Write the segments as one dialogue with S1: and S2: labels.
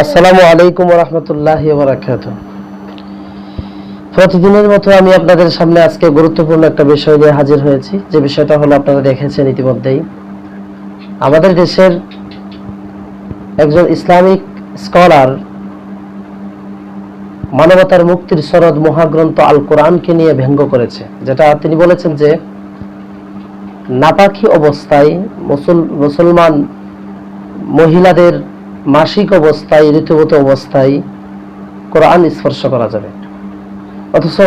S1: আসসালামু আলাইকুম রহমতুল্লাহ বারাকাত প্রতিদিনের মতো আমি আপনাদের সামনে আজকে গুরুত্বপূর্ণ একটা বিষয় নিয়ে হাজির হয়েছি। যে বিষয়টা হলো আপনারা দেখেছেন ইতিমধ্যেই। আমাদের দেশের একজন ইসলামিক স্কলার মানবতার মুক্তির সরদ মহাগ্রন্থ আল কোরআনকে নিয়ে ব্যঙ্গ করেছে, যেটা তিনি বলেছেন যে, নাপাকি অবস্থায় মুসল মুসলমান মহিলাদের মাসিক অবস্থায়, ঋতুগত অবস্থায় কোরআন স্পর্শ করা যাবে। অথচ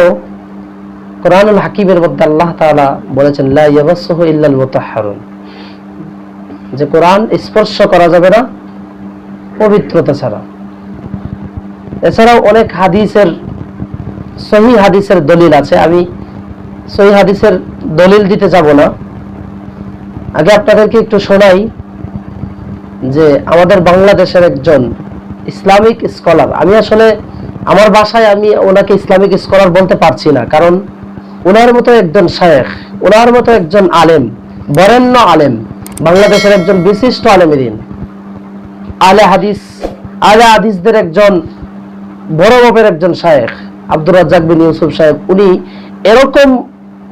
S1: কোরআনুল হাকিমের মধ্যে আল্লাহ তাআলা বলেছেন, লা ইল্লাল যে কোরআন স্পর্শ করা যাবে না, পবিত্রতা ছাড়া। এছাড়াও অনেক হাদিসের, সহি হাদিসের দলিল আছে। আমি সহি হাদিসের দলিল দিতে যাব না। আগে আপনাদেরকে একটু শোনাই। যে আমাদের বাংলাদেশের একজন ইসলামিক স্কলার। আমি আসলে আমার বাসায় আমি ওনাকে ইসলামিক স্কলার বলতে পারছি না, কারণ ওনার মতো একজন শায়েখ, ওনার মতো একজন আলেম, বরেণ্য আলেম, বাংলাদেশের একজন বিশিষ্ট আলেমেদিন আলে হাদিস, আলে হাদিসদের একজন বড় মাপের একজন শায়েখ, আব্দুর রাজ্জাক বিন ইউসুফ সাহেব, উনি এরকম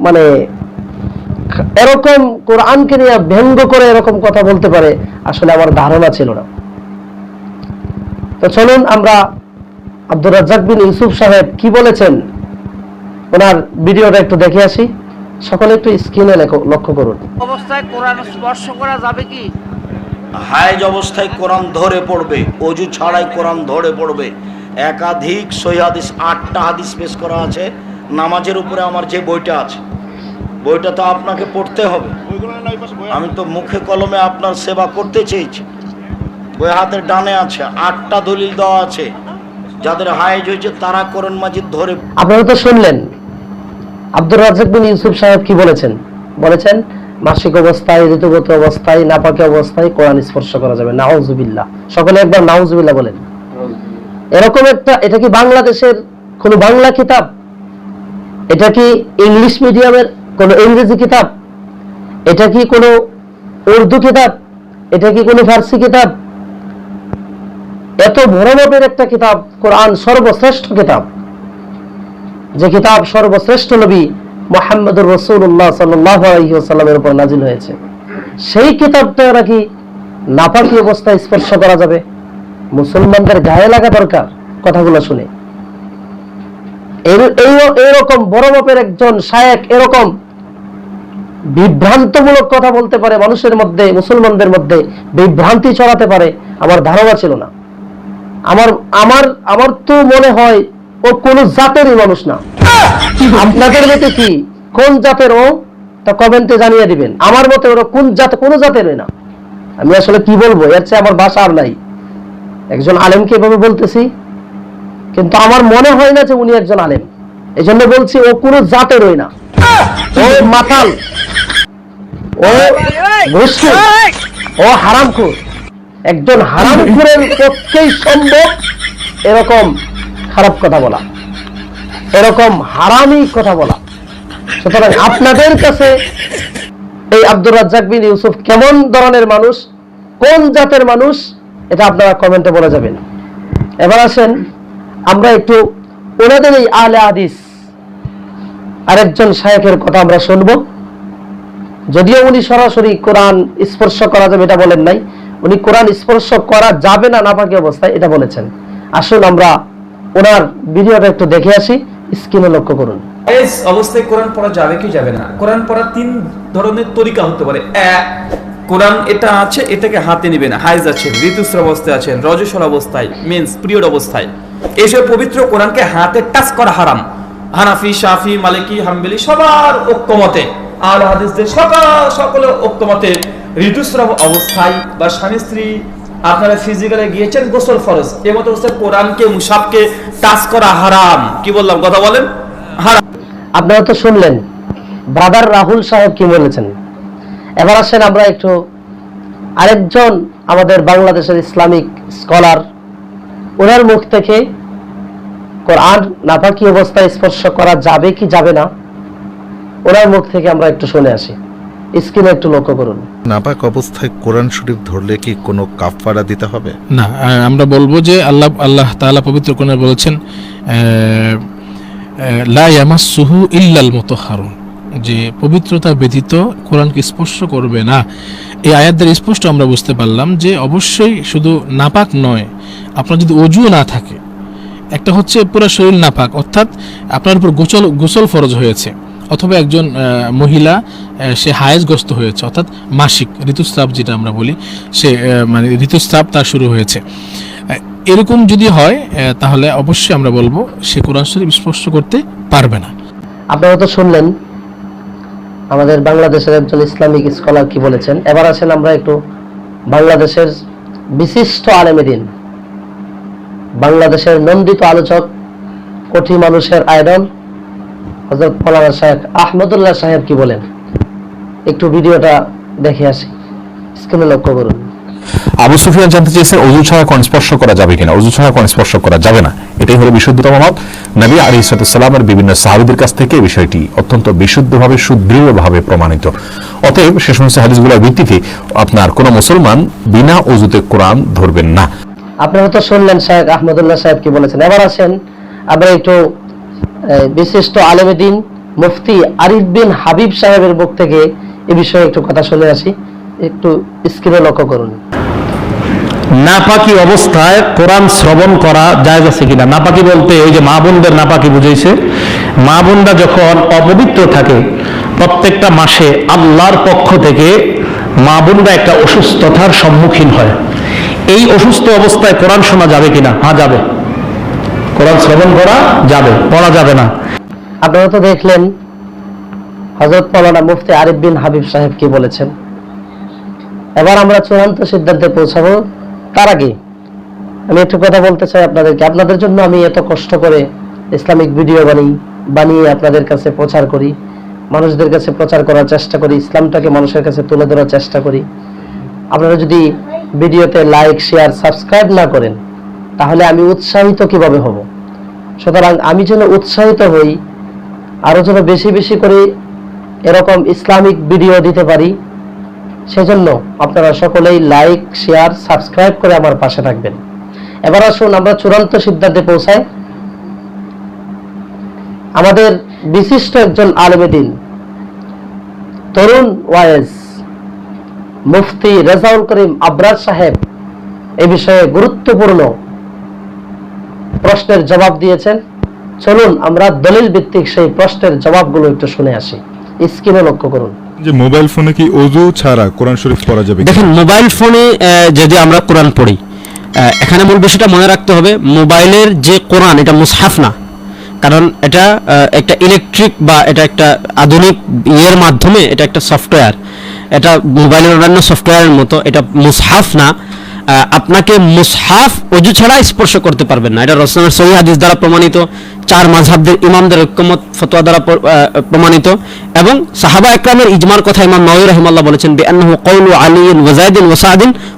S1: মানে এরকম কোরআনকে নিয়ে ব্যঙ্গ করে এরকম কথা বলতে পারে আসলে আমার ধারণা ছিল না। তো চলুন আমরা আব্দুর রাজ্জাক বিন ইউসুফ সাহেব কি বলেছেন? ওনার ভিডিওটা একটু দেখে আসি। সকলে একটু স্ক্রিনে লক্ষ্য করুন।
S2: অবস্থায় কোরআন স্পর্শ করা যাবে কি?
S3: হায়েজ অবস্থায় কোরআন ধরে পড়বে অজু ছাড়াই কোরআন ধরে পড়বে। একাধিক সহি হাদিস আটটা হাদিস পেশ করা আছে। নামাজের উপরে আমার যে বইটা আছে বইটা তো আপনাকে পড়তে হবে। আমি তো মুখে কলমে আপনার সেবা করতে চেয়েছি। বই হাতের ডানে আছে, আটটা দলিল দেওয়া আছে। যাদের হায়েজ হয়েছে তারা কোরআন মাজিদ ধরে
S1: আপনারা তো শুনলেন। আব্দুর রাজ্জাক বিন ইউসুফ সাহেব কি বলেছেন? বলেছেন, মাসিক অবস্থায়, ঋতুগত অবস্থায়, নাপাকি অবস্থায় কোরআন স্পর্শ করা যাবে। নাউজুবিল্লাহ। সকলে একবার নাউজুবিল্লাহ বলেন। এরকম একটা, এটা কি বাংলাদেশের কোন বাংলা কিতাব? এটা কি ইংলিশ মিডিয়ামের কোন ইংরেজি কিতাব? এটা কি কোনো উর্দু কিতাব? এটা কি কোনো ফার্সি কিতাব? এত বড় একটা কিতাব, কোরআন সর্বশ্রেষ্ঠ কিতাব। যে কিতাব সর্বশ্রেষ্ঠ নবী মোহাম্মদুর রসুল্লাহ সাল্লামের উপর নাজিল হয়েছে। সেই কিতাবটা নাকি নাপাকি অবস্থায় স্পর্শ করা যাবে? মুসলমানদের গায়ে লাগা দরকার, কথাগুলো শুনে। এইরকম বড় মাপের একজন শায়েক এরকম বিভ্রান্তমূলক কথা বলতে পারে মানুষের মধ্যে, মুসলমানদের মধ্যে, বিভ্রান্তি ছড়াতে পারে, আমার ধারণা ছিল না। আমার আমার আমার তো মনে হয় ও কোন জাতেরই মানুষ না। আপনাদের মতে কি? কোন জাতের ও? তা কমেন্টে জানিয়ে দিবেন। আমার মতে ওরা কোন জাত, কোন জাতের না। আমি আসলে কি বলব? এর চেয়ে আমার বাসা আর নাই। একজন আলেমকে এভাবে বলতেছি কিন্তু আমার মনে হয় না যে উনি একজন আলেম। এই জন্য বলছি, ও কোনো জাতেরই না। ও মাতাল। ও মুসলিম ও হারামখোর। একজন হারামখোরের পক্ষেই সম্ভব এরকম খারাপ কথা বলা। এরকম হারামি কথা বলা। সুতরাং আপনাদের কাছে এই আব্দুর রাজ্জাক বিন ইউসুফ কেমন ধরনের মানুষ, কোন জাতের মানুষ, এটা আপনারা কমেন্টে বলে যাবেন। এবার আসেন আমরা একটু ওনাদের এই আলে হাদিস আরেকজন শায়েখের কথা আমরা শুনব। যদিও উনি সরাসরি কোরআন স্পর্শ করা যাবে, এটা বলেন নাই। উনি কোরআন স্পর্শ করা যাবে না, নাপাকি অবস্থায় এটা বলেছেন। আসুন আমরা ওনার ভিডিওটা একটু দেখে আসি, স্ক্রিনে লক্ষ্য করুন।
S4: এস অবস্থায় কোরআন পড়া যাবে কি যাবে না? কোরআন পড়া তিন ধরনের তরিকা হতে পারে। কোরআন এটা আছে, এটাকে হাতে নেবে না। হাইজ আছেন ঋতুস্রাব অবস্থায় আছেন রজস্বল অবস্থায় মেন্স পিরিয়ড অবস্থায়। এইসব পবিত্র কোরআনকে হাতে টাচ করা হারাম। হানাফি, শাফি, মালিকি, হাম্বেলি, সবার ঐক্যমতে আর হাদিসদের সকল ঐক্যমতে ঋতুস্রাব অবস্থায় বা স্বামী, স্ত্রী আপনারা ফিজিক্যালে গিয়েছেন গোসল ফরজ এমত অবস্থায় কোরআনকে, মুসাবকে টাচ করা হারাম। কি বললাম? কথা বলেন? হারাম।
S1: আপনারা তো শুনলেন, ব্রাদার রাহুল সাহেব কি বলেছেন? এবার আসেন আমরা একটু আরেকজন আমাদের বাংলাদেশের ইসলামিক স্কলার ওনার মুখ থেকে কোরআন নাপাকি অবস্থায় স্পর্শ করা যাবে কি যাবে না ওনার মুখ থেকে আমরা একটু শুনে আসি। স্ক্রিনে একটু লক্ষ্য করুন।
S5: নাপাক অবস্থায় কোরআন শরীফ ধরলে কি কোনো কাফারা দিতে হবে?
S6: না আমরা বলব যে আল্লাহ আল্লাহ তাআলা পবিত্র কোরআনে বলেছেন লা ইয়ামাসসুহু ইল্লাল মুতাহহারুন যে পবিত্রতা ব্যতীত কোরআনকে স্পর্শ করবে না। এই আয়াতদের স্পষ্ট আমরা বুঝতে পারলাম যে অবশ্যই শুধু নাপাক নয়, আপনার যদি অজুও না থাকে, একটা হচ্ছে পুরো শরীর নাপাক, অর্থাৎ আপনার উপর গোসল গোসল ফরজ হয়েছে, অথবা একজন মহিলা সে হায়েজগ্রস্ত হয়েছে, অর্থাৎ মাসিক, ঋতুস্রাব যেটা আমরা বলি, সে মানে ঋতুস্রাব তার শুরু হয়েছে। এরকম যদি হয় তাহলে অবশ্যই আমরা বলব, সে কোরআন শরীফ স্পর্শ করতে পারবে না।
S1: আপনারা তো শুনলেন আমাদের বাংলাদেশের একজন ইসলামিক স্কলার কি বলেছেন? এবার আসেন আমরা একটু বাংলাদেশের বিশিষ্ট আলেমেদিন, বাংলাদেশের নন্দিত আলোচক কোটি মানুষের আয়রন হজরত মৌলানা সাহেব আহমদুল্লাহ সাহেব কি বলেন? একটু ভিডিওটা দেখে আসি। স্ক্রিনে লক্ষ্য করুন।
S7: আবু সুফিয়ান জানতে চেয়েছেন, অজু ছাড়া কোন স্পর্শ করা যাবে কিনা? অজু ছাড়া কোন স্পর্শ করা যাবে না। এটাই হলো বিশুদ্ধতম মত। নবী আলী সালামের বিভিন্ন সাহাবিদের কাছ থেকে বিষয়টি অত্যন্ত বিশুদ্ধভাবে, সুদৃঢ়ভাবে প্রমাণিত। অতএব সে সমস্ত হাদিসগুলোর ভিত্তিতে আপনার কোন মুসলমান বিনা অজুতে কোরআন ধরবেন না।
S1: আপনারা তো শুনলেন শাহেখ আহমদুল্লাহ সাহেব কি বলেছেন? এবার আসেন, আমরা একটু বিশিষ্ট আলেমেদিন মুফতি আরিফ বিন হাবিব সাহেবের মুখ থেকে এ বিষয়ে একটু কথা শুনে আসি। একটু স্ক্রিনে লক্ষ্য করুন।
S8: নাপাকি অবস্থায় কোরআন শ্রবণ করা জায়জ আছে কিনা? নাপাকি বলতে ওই যে মা বোনদের নাপাকি বুঝাইছে। মা বোনরা যখন অপবিত্র থাকে, প্রত্যেকটা মাসে আল্লাহর পক্ষ থেকে মা বোনরা একটা অসুস্থতার সম্মুখীন হয়। এই অসুস্থ অবস্থায় কোরআন শোনা যাবে কিনা? হ্যাঁ যাবে। কোরআন শ্রবণ করা যাবে, পড়া যাবে না।
S1: আপনারা তো দেখলেন হজরত মৌলানা মুফতি আরিফ বিন হাবিব সাহেব কি বলেছেন? এবার আমরা চূড়ান্ত সিদ্ধান্তে পৌঁছাবো। তার আগে আমি একটু কথা বলতে চাই আপনাদেরকে। আপনাদের জন্য আমি এত কষ্ট করে ইসলামিক ভিডিও বানাই, বানিয়ে আপনাদের কাছে প্রচার করি, মানুষদের কাছে প্রচার করার চেষ্টা করি, ইসলামটাকে মানুষের কাছে তুলে ধরার চেষ্টা করি। আপনারা যদি ভিডিওতে লাইক, শেয়ার, সাবস্ক্রাইব না করেন, তাহলে আমি উৎসাহিত কীভাবে হব? সুতরাং আমি যেন উৎসাহিত হই, আরও যেন বেশি বেশি করে এরকম ইসলামিক ভিডিও দিতে পারি সেজন্য আপনারা সকলেই লাইক শেয়ার সাবস্ক্রাইব করে আমার পাশে থাকবেন। এবার আসুন আমরা চূড়ান্ত সিদ্ধান্তে পৌঁছাই। আমাদের বিশিষ্ট একজন আলমেদিন তরুণ ওয়াইজ মুফতি রেজাউল করিম আবরার সাহেব এ বিষয়ে গুরুত্বপূর্ণ প্রশ্নের জবাব দিয়েছেন। চলুন আমরা দলিল ভিত্তিক সেই প্রশ্নের জবাবগুলো একটু শুনে আসি। স্ক্রিনে লক্ষ্য করুন।
S9: যে মোবাইল ফোনে কি অজু ছাড়া কোরআন শরীফ পড়া যাবে?
S10: দেখেন, মোবাইল ফোনে যদি আমরা কোরআন পড়ি এখানে মূল বিষয়টা মনে রাখতে হবে, মোবাইলের যে কোরআন, এটা মুসহাফ না। কারণ এটা একটা ইলেকট্রিক বা এটা একটা আধুনিক ইয়ের মাধ্যমে এটা একটা সফটওয়্যার এটা মোবাইলের অন্যান্য সফটওয়্যারের মতো, এটা মুসহাফ না। আপনাকে মুসহাফ অজু ছাড়া স্পর্শ করতে পারবেন না। এটা রসলামের সহি হাদিস দ্বারা প্রমাণিত। চার মাঝহাবদের ইমামদের ঐক্যমত ফতোয়া দ্বারা প্রমাণিত এবং সাহাবা একরামের ইজমার কথা ইমাম নওয়ী রাহিমাল্লাহ বলেছেন, বিআন্নাহু কওলু আলিয়িন ওয়া যায়দিন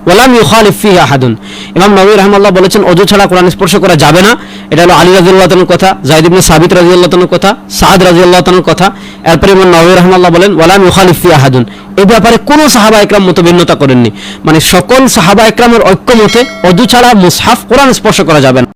S10: ওয়া লাম ইউখালিফ ফিহি আহাদুন। ইমাম নওয়ী রাহিমাল্লাহ বলেছেন, অজু ছাড়া কোরআন স্পর্শ করা যাবে না। এটা হলো আলী রাদিয়াল্লাহু তাআলার কথা, যায়েদ ইবনে সাবিত রাদিয়াল্লাহু তাআলার কথা, সাদ রাদিয়াল্লাহু তাআলার কথা। এরপরে ইমাম নওয়ী রাহিমাল্লাহ বলেন, ওয়া লাম ইউখালিফ ফিহি আহাদুন। এই ব্যাপারে কোনো সাহাবা একরাম মতভিন্নতা করেননি। মানে সকল সাহাবা একরামের ঐক্যমতে অজু ছাড়া মুসহাফ কোরআন স্পর্শ করা যাবে না।